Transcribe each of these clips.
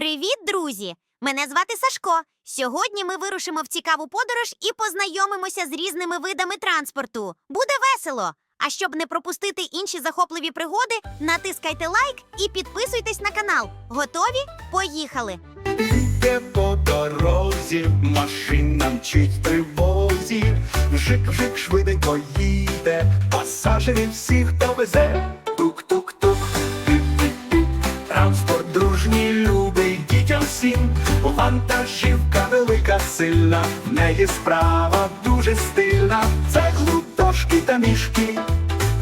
Привіт, друзі! Мене звати Сашко. Сьогодні ми вирушимо в цікаву подорож і познайомимося з різними видами транспорту. Буде весело! А щоб не пропустити інші захопливі пригоди, натискайте лайк і підписуйтесь на канал. Готові? Поїхали! Йде по дорозі, машина мчить тривозі, Вжик-вжик швиденько їде, пасажирів всіх довезе. Тук-тук-тук, всім. Вантажівка велика, сильна, в неї справа дуже стильна. Це глутошки та мішки,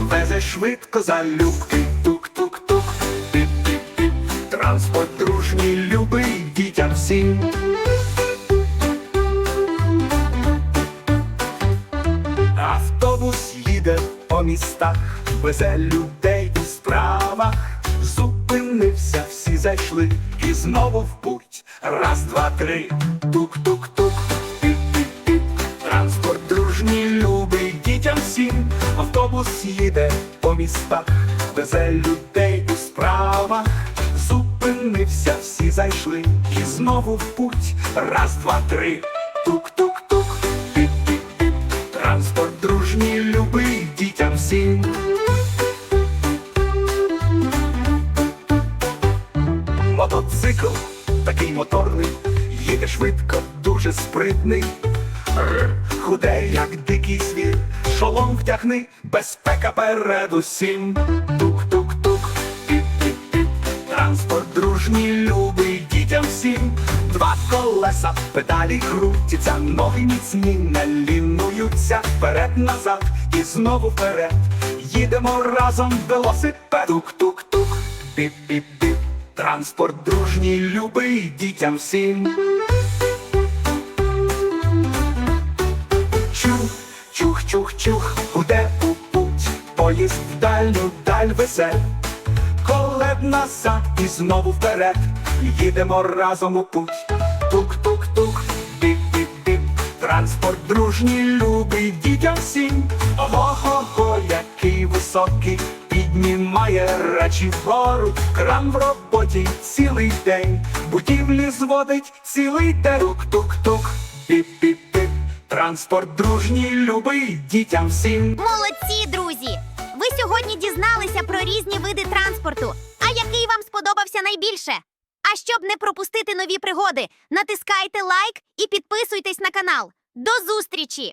везе швидко залюбки. Тук-тук-тук, піп-піп-піп, транспорт дружній, любий дітям всім. Автобус їде по містах, везе людей у справах. Зупинився, всі зайшли і знову в путь. Раз, два, три, тук-тук-тук. Транспорт дружній, любий дітям всім. Автобус їде по містах, везе людей у справах. Зупинився, всі зайшли і знову в путь. Раз, два, три, тук-тук-тук. Транспорт дружній, любий дітям всім. Мотоцикл такий моторний, їде швидко, дуже спритний. Худе, як дикий звір, шолом втягни, безпека перед усім. Тук-тук-тук, транспорт дружній, любий дітям всім. Два колеса, педалі крутяться, ноги міцні, не лінуються, вперед-назад і знову вперед. Їдемо разом велосипед, тук-тук-тук, піп-піп-піп. Транспорт дружній, любий дітям всім. Чух, чух, чух, чух, уде у путь, поїзд в дальню даль везе. Колеб назад і знову вперед, їдемо разом у путь. Тук-тук-тук, біп-біп-біп, транспорт дружній, любий дітям всім. Ого-го, який високий, піднімає речі вгору, кран в роботі цілий день, будівлі зводить цілий день. Тук-тук-тук, біп-біп-біп, транспорт дружній, любий дітям всім. Молодці, друзі! Ви сьогодні дізналися про різні види транспорту. А який вам сподобався найбільше? А щоб не пропустити нові пригоди, натискайте лайк і підписуйтесь на канал. До зустрічі!